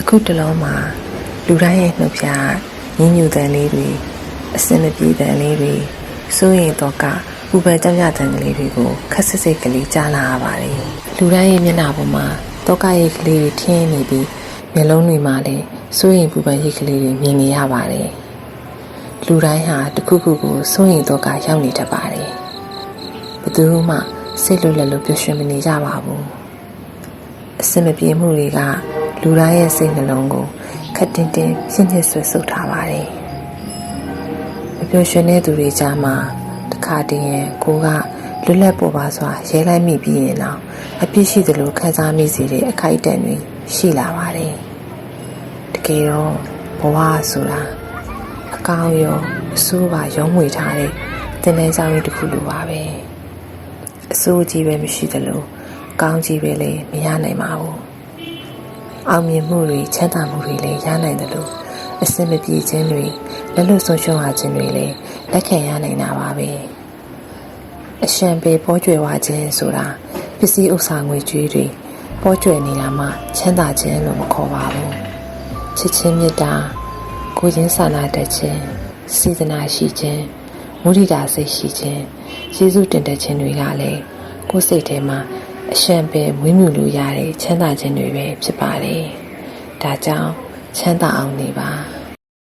အခုတလုံးမှာလူတိုင်းရဲ့နှုတ်ဖြာညဉ့်ညူတန်လေးတွေအစင်မပြေတန်လေးတွေစိုးရင်တော့ကပူပန်ကြောက်ရတန်ကလေးတွေကိုခက်ဆစ်စိတ်ကလေးကြားလာရပါတယ်လူတိုင်းရဲ့မျက်နှာပေါ်မှာတော့ကရိတ်ကလေးတွေထင်းနေပြီးမျက်လုံးတွေမှာလည်းစိုးရင်ပူပန်ရိတ်ကလေးတွေမြင်နေရပါတယ်လူတိုင်းဟာတစ်ခုခုကိုစိုးရင်တော့ကရောက်နေတတ်ပါတယ်ဘယ်သူမှစိတ်လွတ်လပ်လို့ပျော်ရွှင်မနေကြပါဘူးအစင်မပြေမှုတွေက လူတိုင်းရဲ့စိတ်နှလုံးကိုခက်တင်တင်ပြင်းပြဆွဲဆုပ်ထားပါတယ်။မပျော်ရွှင်တဲ့သူတွေကြားမှာတစ်ခါတည်းရင်ကိုကလွတ်လပ်ပေါ်ပါစွာရဲလိုက်မိပြီးရင်တော့အပြစ်ရှိသလိုခံစားမိစေတဲ့အခိုက်အတန့်တွေရှိလာပါတယ်။တကယ်တော့ဘဝဆိုတာအကောင်းရောအဆိုးပါရုံးမွေထားတဲ့တင်တဲ့ကြောင်ကြီးတစ်ခုလိုပါပဲ။အဆိုးကြီးပဲမရှိသလိုအကောင်းကြီးပဲလည်းမရနိုင်ပါဘူး။ အောင်မြင်မှုတွေချမ်းသာမှုတွေလည်းရနိုင်တယ်လို့အစင်မပြေခြင်းတွေလက်လွတ်ဆုံးရှုံးရခြင်းတွေလည်းလက်ခံရနိုင်တာပါပဲ။အရှံပေပေါ်ကျွယ်ဝခြင်းဆိုတာပစ္စည်းဥစ္စာငွေကြေးတွေပေါ်ကျွယ်နေတာမှချမ်းသာခြင်းလို့မခေါ်ပါဘူး။ချစ်ချင်းမေတ္တာကိုယ်ချင်းစာနာတတ်ခြင်းစေတနာရှိခြင်းမုဒိတာစိတ်ရှိခြင်းယေရှုတင်တဲ့ခြင်းတွေကလည်းကိုယ်စိတ်ထဲမှာ အရှံပင်မွေးမြူလို့ရတဲ့ချမ်းသာခြင်းတွေပဲဖြစ်ပါတယ်။ဒါကြောင့်ချမ်းသာအောင်နေပါ